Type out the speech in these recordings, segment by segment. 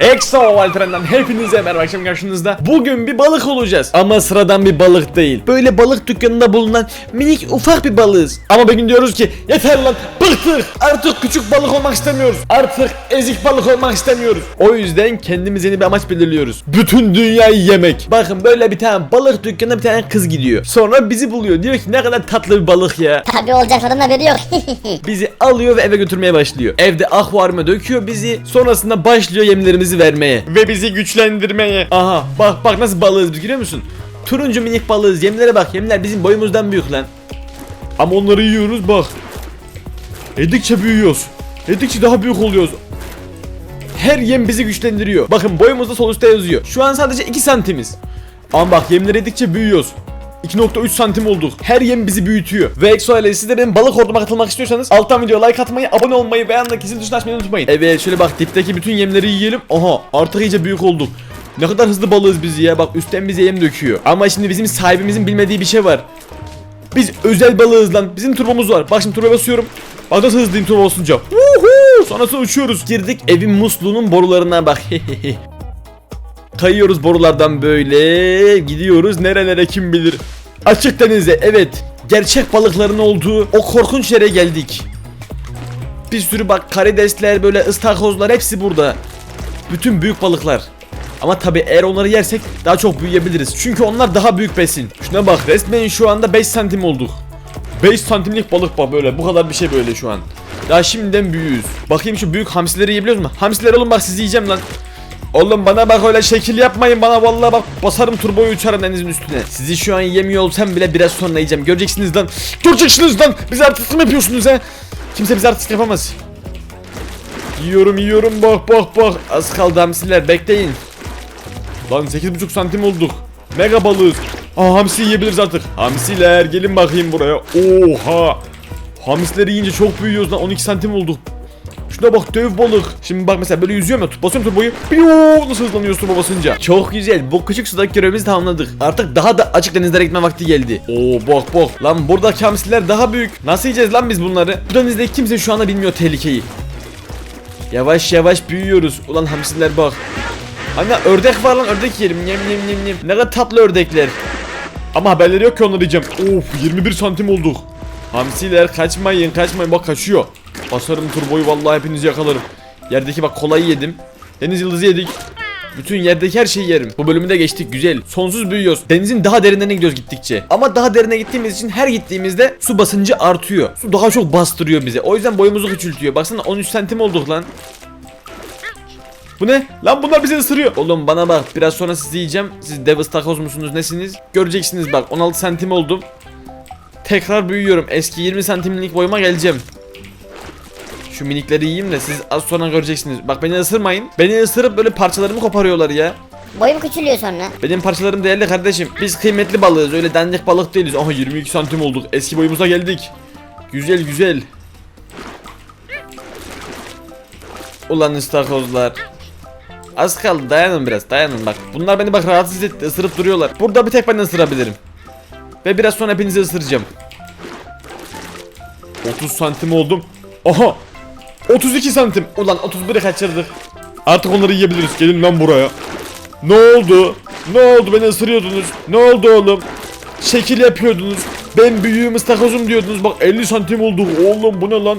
Exo Alperen'den hepinize merhaba akşam karşınızda. Bugün bir balık olacağız. Ama sıradan bir balık değil. Böyle balık dükkanında bulunan minik ufak bir balığız. Ama bugün diyoruz ki yeter lan bıktık. Artık küçük balık olmak istemiyoruz. Artık ezik balık olmak istemiyoruz. O yüzden kendimiz yeni bir amaç belirliyoruz. Bütün dünyayı yemek. Bakın böyle bir tane balık dükkanına bir tane kız gidiyor. Sonra bizi buluyor. Diyor ki ne kadar tatlı bir balık ya. Tabii olacak sorun haberi yok. Bizi alıyor ve eve götürmeye başlıyor. Evde akvaryuma döküyor bizi. Sonrasında başlıyor yemlerimizi vermeye. Ve bizi güçlendirmeye. Aha bak bak nasıl balığız biz görüyor musun? Turuncu minik balığız. Yemlere bak. Yemler bizim boyumuzdan büyük lan. Ama onları yiyoruz bak. Yedikçe büyüyoruz. Yedikçe daha büyük oluyoruz. Her yem bizi güçlendiriyor. Bakın boyumuzda sol üstte yazıyor. Şu an sadece 2 santimiz. Ama bak yemleri yedikçe büyüyoruz. 2.3 santim olduk. Her yem bizi büyütüyor. Ve Exo ailesi siz de benim balık orduma katılmak istiyorsanız alttan videoya like atmayı, abone olmayı yanındaki zil tuşunu açmayı unutmayın. Evet şöyle bak dipteki bütün yemleri yiyelim. Aha artık iyice büyük olduk. Ne kadar hızlı balığız biz ya. Bak üstten bize yem döküyor. Ama şimdi bizim sahibimizin bilmediği bir şey var. Biz özel balığız lan. Bizim turbomuz var. Bak şimdi turbo basıyorum. Bak nasıl hızlıyım turbo basınca. Woohoo! Sonrasında uçuyoruz. Girdik evin musluğunun borularına bak. Kayıyoruz borulardan böyle. Gidiyoruz nerelere kim bilir. Açık denize evet. Gerçek balıkların olduğu o korkunç yere geldik. Bir sürü bak karidesler böyle ıstakozlar hepsi burada. Bütün büyük balıklar. Ama tabi eğer onları yersek daha çok büyüyebiliriz. Çünkü onlar daha büyük besin. Şuna bak resmen şu anda 5 santim olduk. 5 santimlik balık bak böyle bu kadar bir şey böyle şu an. Daha şimdiden büyüğüz. Bakayım şu büyük hamsileri yiyebiliyoruz mu? Hamsiler oğlum bak sizi yiyeceğim lan. Oğlum bana bak öyle şekil yapmayın bana vallahi bak basarım turboyu uçarım denizin üstüne. Sizi şu an yemiyor olsam bile biraz sonra yiyeceğim. Göreceksiniz lan. Göreceksiniz lan. Bize artistlik mi yapıyorsunuz he? Kimse bize artistlik yapamaz. Yiyorum yiyorum bak bak bak. Az kaldı hamsiler bekleyin. Lan 8,5 santim olduk. Mega balığız. Aa hamsi yiyebiliriz artık. Hamsiler gelin bakayım buraya. Oha. Hamsileri yiyince çok büyüyoruz lan 12 santim olduk. Şuna bak dev balık. Şimdi bak mesela böyle yüzüyorum ya basıyorum turboyu. Piyoo nasıl hızlanıyoruz turbo basınca. Çok güzel. Bu küçük sudaki görevimizi tamamladık. Artık daha da açık denizlere gitme vakti geldi. Oo bak bak. Lan buradaki hamsiler daha büyük. Nasıl yiyeceğiz lan biz bunları? Bu denizde kimse şu anda bilmiyor tehlikeyi. Yavaş yavaş büyüyoruz. Ulan hamsiler bak. Hani ördek var lan ördek yerim. Yem yem yem yem. Ne kadar tatlı ördekler. Ama haberleri yok ki onları yiyeceğim. Of 21 santim olduk. Hamsiler kaçmayın kaçmayın bak kaçıyor. Basarım turboyu vallahi hepinizi yakalarım. Yerdeki bak kolayı yedim. Deniz yıldızı yedik. Bütün yerdeki her şeyi yerim. Bu bölümü de geçtik güzel. Sonsuz büyüyoruz. Denizin daha derinlerine gidiyoruz gittikçe. Ama daha derine gittiğimiz için her gittiğimizde su basıncı artıyor. Su daha çok bastırıyor bize. O yüzden boyumuzu küçültüyor. Baksana 13 santim olduk lan. Bu ne? Lan bunlar bizi ısırıyor. Oğlum bana bak biraz sonra sizi yiyeceğim. Siz dev ıstakoz musunuz nesiniz? Göreceksiniz bak 16 santim oldum. Tekrar büyüyorum. Eski 20 santimlik boyuma geleceğim. Şu minikleri yiyeyim de siz az sonra göreceksiniz. Bak beni ısırmayın. Beni ısırıp böyle parçalarımı koparıyorlar ya. Boyum küçülüyor sonra. Benim parçalarım değerli kardeşim. Biz kıymetli balığız. Öyle dandik balık değiliz. Aha 22 santim olduk. Eski boyumuza geldik. Güzel güzel. Ulan istakozlar. Az kaldı dayanın biraz dayanın bak. Bunlar beni bak rahatsız etti ısırıp duruyorlar. Burada bir tek ben ısırabilirim. Ve biraz sonra hepinizi ısıracağım. 30 santim oldum. Aha 32 santim. Ulan 31'i kaçırdık. Artık onları yiyebiliriz. Gelin lan buraya. Ne oldu? Ne oldu beni ısırıyordunuz? Ne oldu oğlum? Şekil yapıyordunuz. Ben büyüğüm ıstakozum diyordunuz. Bak 50 santim olduk. Oğlum bu ne lan?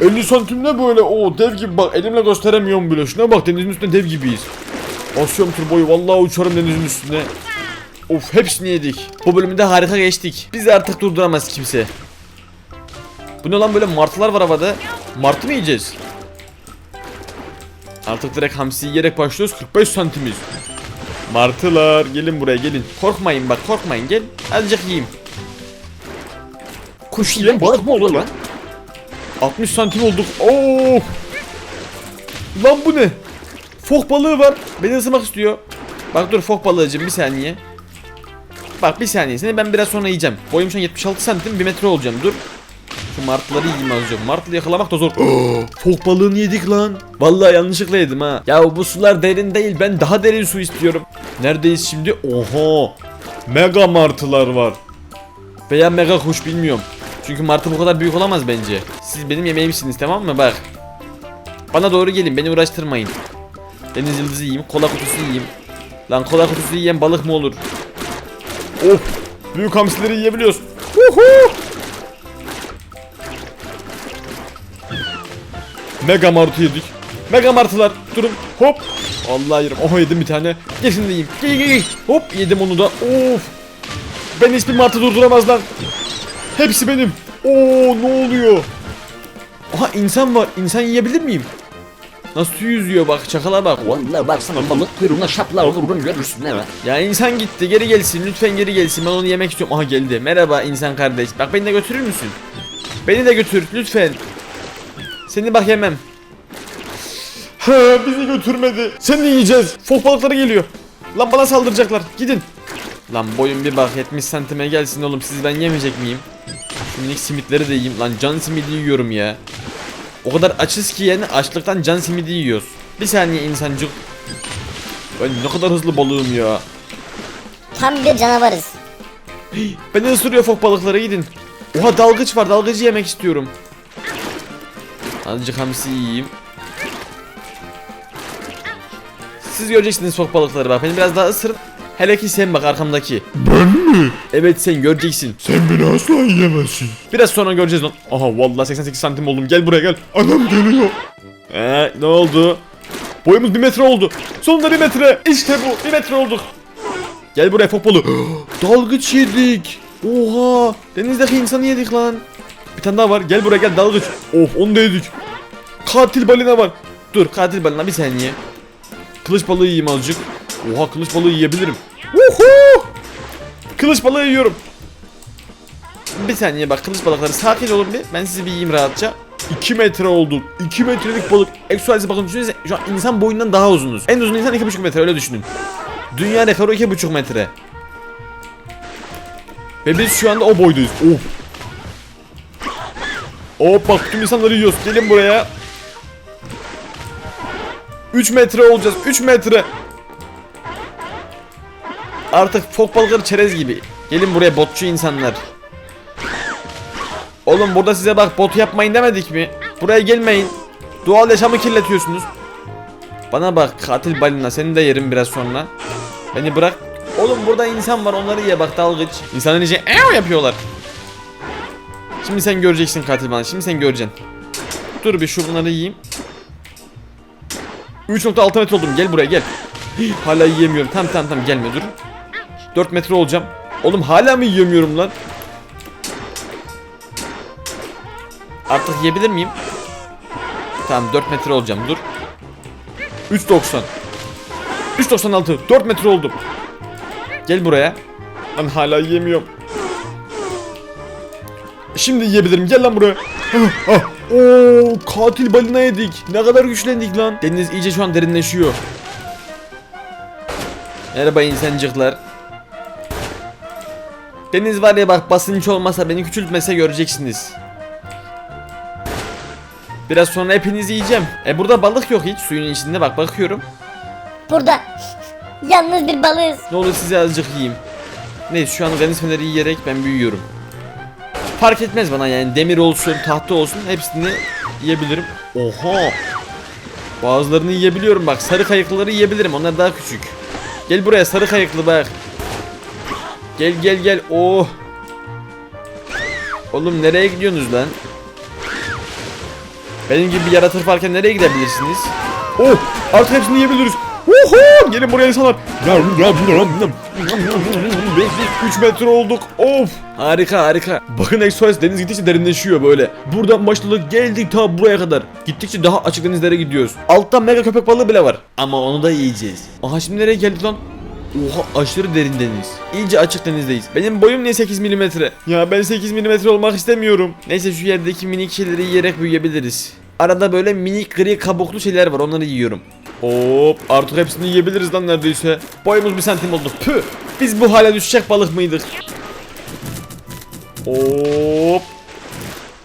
50 santim ne böyle? O dev gibi bak elimle gösteremiyorum bile. Şuna bak denizin üstünde dev gibiyiz. Basıyorum turboyu vallahi uçarım denizin üstüne. Of hepsini yedik. Bu bölümde harika geçtik. Bizi artık durduramaz kimse. Bu ne lan böyle martılar var havada. Martı mı yiyeceğiz? Artık direkt hamsi yiyerek başlıyoruz. 45 santimiz. Martılar gelin buraya gelin. Korkmayın bak korkmayın gel. Azıcık yiyeyim. Kuş yiyen balık mı olur lan? 60 santim olduk. Oo! Lan bu ne? Fok balığı var. Beni ısırmak istiyor. Bak dur fok balığıcım bir saniye. Bak bir saniye seni ben biraz sonra yiyeceğim. Boyum şu an 76 santim 1 metre olacağım dur. Şu martıları yiyeyim azıcık. Martıları yakalamak da zor. Fok balığını yedik lan. Vallahi yanlışlıkla yedim ha. Ya bu sular derin değil. Ben daha derin su istiyorum. Neredeyiz şimdi? Oha. Mega martılar var. Veya mega kuş bilmiyorum. Çünkü martı bu kadar büyük olamaz bence. Siz benim yemeğimsiniz tamam mı? Bak. Bana doğru gelin beni uğraştırmayın. Deniz yıldızı yiyeyim. Kola kutusu yiyeyim. Lan kola kutusu yiyen balık mı olur? Of! Büyük hamsileri yiyebiliyoruz. Uhu! Mega martı yedik. Mega martılar. Durun. Hop. Allah yerim. Oha yedim bir tane. Gel şimdi yiyeyim. Hop yedim onu da. Of. Ben hiçbir martı durduramaz lan. Hepsi benim. Oo ne oluyor? Aha insan var. İnsan yiyebilir miyim? Nasıl yüzüyor bak çakala bak. Vallahi baksana balık kuyruğuna şaplar vurun görürsün evet. Ya insan gitti geri gelsin lütfen geri gelsin ben onu yemek istiyorum. Aha geldi. Merhaba insan kardeş. Bak beni de götürür müsün? Beni de götür lütfen. Seni bak yemem. Ha bizi götürmedi. Seni yiyeceğiz. Fok balıkları geliyor. Lan bana saldıracaklar. Gidin. Lan boyun bir bak 70 santime gelsin oğlum siz ben yemeyecek miyim? Şu minik simitleri de yiyeyim. Lan can simidi yiyorum ya. O kadar açız ki yani açlıktan can simidi yiyoruz. Bir saniye insancık. Ben ne kadar hızlı balığım ya. Tam bir canavarız. Beni ısırıyor fok balıkları gidin. Oha dalgıç var dalgıcı yemek istiyorum. Azıcık hamsi yiyeyim. Siz göreceksiniz fok balıkları bak beni biraz daha ısırın. Hele ki sen bak arkamdaki. Ben mi? Evet sen göreceksin. Sen beni asla yiyemezsin. Biraz sonra göreceğiz lan. Aha vallahi 88 santim oldum gel buraya gel. Adam geliyor. Ee, ne oldu? Boyumuz bir metre oldu. Sonunda bir metre. İşte bu bir metre olduk. Gel buraya fok balığı. dalgıç yedik. Oha. Denizdeki insanı yedik lan. Bir tane daha var. Gel buraya gel dalgıç. Of onu da yedik. Katil balina var. Dur katil balina bir saniye. Kılıç balığı yiyeyim azıcık. Oha kılıç balığı yiyebilirim. Uhu! Kılıç balığı yiyorum. Bir saniye bak kılıç balıkları sakin olun bir. Ben sizi bir yiyeyim rahatça. 2 metre olduk. 2 metrelik balık. Eksualize bakın düşünsenize şu an insan boyundan daha uzunuz. En uzun insan 2,5 metre öyle düşünün. Dünya rekoru 2,5 metre. Ve biz şu anda o boydayız. Of. Hop bak tüm insanları yiyoruz. Gelin buraya. 3 metre olacağız. 3 metre. Artık fok balıkları çerez gibi. Gelin buraya botçu insanlar. Oğlum burada size bak bot yapmayın demedik mi? Buraya gelmeyin. Doğal yaşamı kirletiyorsunuz. Bana bak katil balina seni de yerim biraz sonra. Beni bırak. Oğlum burada insan var onları ye bak dalgıç. İnsanın içine ev yapıyorlar. Şimdi sen göreceksin katil bana. Şimdi sen göreceksin. Dur bir şu bunları yiyeyim. 3.6 metre oldum. Gel buraya gel. Hala yiyemiyorum. Tamam tamam tamam gelme dur. 4 metre olacağım. Oğlum hala mı yiyemiyorum lan? Artık yiyebilir miyim? Tamam 4 metre olacağım dur. 3.90 3.96 4 metre oldum. Gel buraya. Ben hala yiyemiyorum. Şimdi yiyebilirim. Gel lan buraya. Ah, ah. Oo, katil balina yedik. Ne kadar güçlendik lan. Deniz iyice şu an derinleşiyor. Merhaba insancıklar. Deniz var ya bak basınç olmasa beni küçültmese göreceksiniz. Biraz sonra hepinizi yiyeceğim. E burada balık yok hiç suyun içinde bak bakıyorum. Burada yalnız bir balığız. Ne olur size azıcık yiyeyim. Neyse şu an organizmaları yiyerek ben büyüyorum. Fark etmez bana yani demir olsun tahta olsun hepsini yiyebilirim. Oha. Bazılarını yiyebiliyorum bak sarı kayıklıları yiyebilirim onlar daha küçük. Gel buraya sarı kayıklı bak. Gel gel gel oh. Oğlum nereye gidiyorsunuz lan? Benim gibi bir yaratır varken nereye gidebilirsiniz? Oh artık hepsini yiyebiliriz. Uhu! Gelin buraya insanlar. 3 metre olduk. Of! Harika harika. Bakın Express deniz gittikçe derinleşiyor böyle. Buradan başladık geldik ta buraya kadar. Gittikçe daha açık denizlere gidiyoruz. Altta mega köpek balığı bile var. Ama onu da yiyeceğiz. Aha şimdi nereye geldik lan? Oha aşırı derin deniz. İyice açık denizdeyiz. Benim boyum niye 8 milimetre? Ya ben 8 milimetre olmak istemiyorum. Neyse şu yerdeki minik şeyleri yiyerek büyüyebiliriz. Arada böyle minik gri kabuklu şeyler var onları yiyorum. Hop artık hepsini yiyebiliriz lan neredeyse. Boyumuz bir santim oldu. Püh. Biz bu hale düşecek balık mıydık? Hop.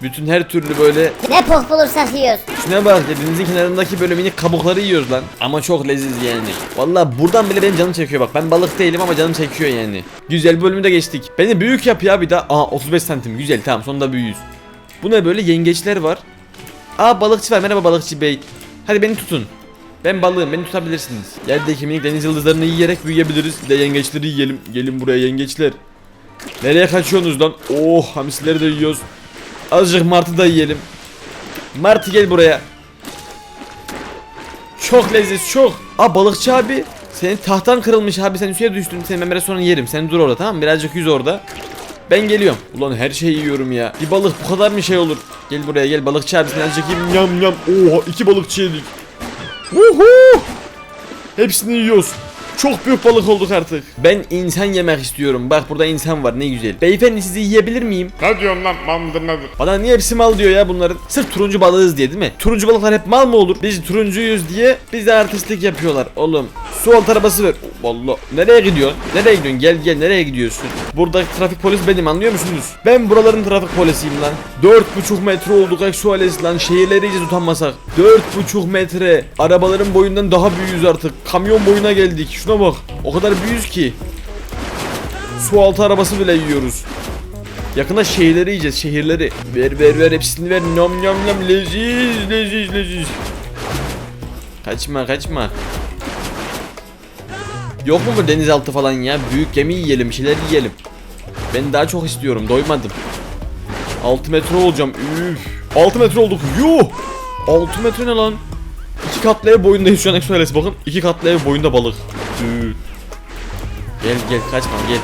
Bütün her türlü böyle Ne pok bulursak yiyoruz. Şuna bak denizin kenarındaki böyle minik kabukları yiyoruz lan. Ama çok leziz yani. Valla buradan bile benim canım çekiyor bak. Ben balık değilim ama canım çekiyor yani. Güzel bölümü de geçtik. Beni büyük yap ya bir daha. Aa 35 santim güzel tamam sonunda büyüyüz. Bu ne böyle yengeçler var. Aa balıkçı var merhaba balıkçı bey. Hadi beni tutun. Ben balığım beni tutabilirsiniz. Yerdeki minik deniz yıldızlarını yiyerek büyüyebiliriz. Bir de yengeçleri yiyelim. Gelin buraya yengeçler. Nereye kaçıyorsunuz lan? Oh hamsileri de yiyoruz. Azıcık martı da yiyelim. Martı gel buraya. Çok leziz çok. Aa balıkçı abi. Senin tahtan kırılmış abi sen suya düştün. Seni ben biraz sonra yerim. Sen dur orada tamam mı? Birazcık yüz orada. Ben geliyorum. Ulan her şeyi yiyorum ya. Bir balık bu kadar mı şey olur? Gel buraya gel balıkçı abi seni azıcık yiyeyim. Yam yam. Oha iki balıkçı yedik. Uhu. Hepsini yiyoruz. Çok büyük balık olduk artık. Ben insan yemek istiyorum. Bak burada insan var ne güzel. Beyefendi sizi yiyebilir miyim? Ne diyorsun lan mal mıdır nedir? Bana niye hepsi mal diyor ya bunların? Sırf turuncu balığız diye değil mi? Turuncu balıklar hep mal mı olur? Biz turuncuyuz diye bize artistlik yapıyorlar oğlum. Su alt arabası ver. Vallahi nereye gidiyorsun? Nereye gidiyorsun? Gel gel nereye gidiyorsun? Burada trafik polis benim anlıyor musunuz? Ben buraların trafik polisiyim lan. 4,5 metre olduk eksuales lan. Şehirleri iyice utanmasak. 4,5 metre. Arabaların boyundan daha büyüğüz artık. Kamyon boyuna geldik. Şuna bak. O kadar büyüğüz ki. Su altı arabası bile yiyoruz. Yakında şehirleri yiyeceğiz şehirleri. Ver ver ver hepsini ver. Nom nom nom leziz leziz leziz. Kaçma kaçma. Yok mu bu denizaltı falan ya? Büyük gemi yiyelim şeyler yiyelim. Ben daha çok istiyorum doymadım. 6 metre olacağım. Üf. 6 metre olduk. Yuh. 6 metre ne lan? 2 katlı ev boyundayız şu an Exoales bakın. 2 katlı ev boyunda balık. Gel gel kaçma gel.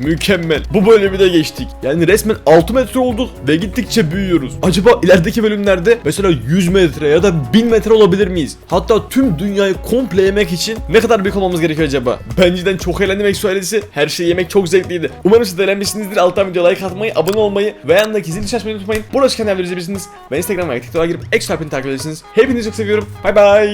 Mükemmel. Bu bölümü de geçtik. Yani resmen 6 metre olduk ve gittikçe büyüyoruz. Acaba ilerideki bölümlerde mesela 100 metre ya da 1000 metre olabilir miyiz? Hatta tüm dünyayı komple yemek için ne kadar büyük olmamız gerekiyor acaba? Ben cidden çok eğlendim Eksu. Her şeyi yemek çok zevkliydi. Umarım siz de eğlenmişsinizdir. Alttan videoya like atmayı, abone olmayı ve yanındaki zil açmayı unutmayın. Burası kanalları izleyebilirsiniz. Ve Instagram ve TikTok'a girip Eksu takip edebilirsiniz. Hepinizi çok seviyorum. Bay bay.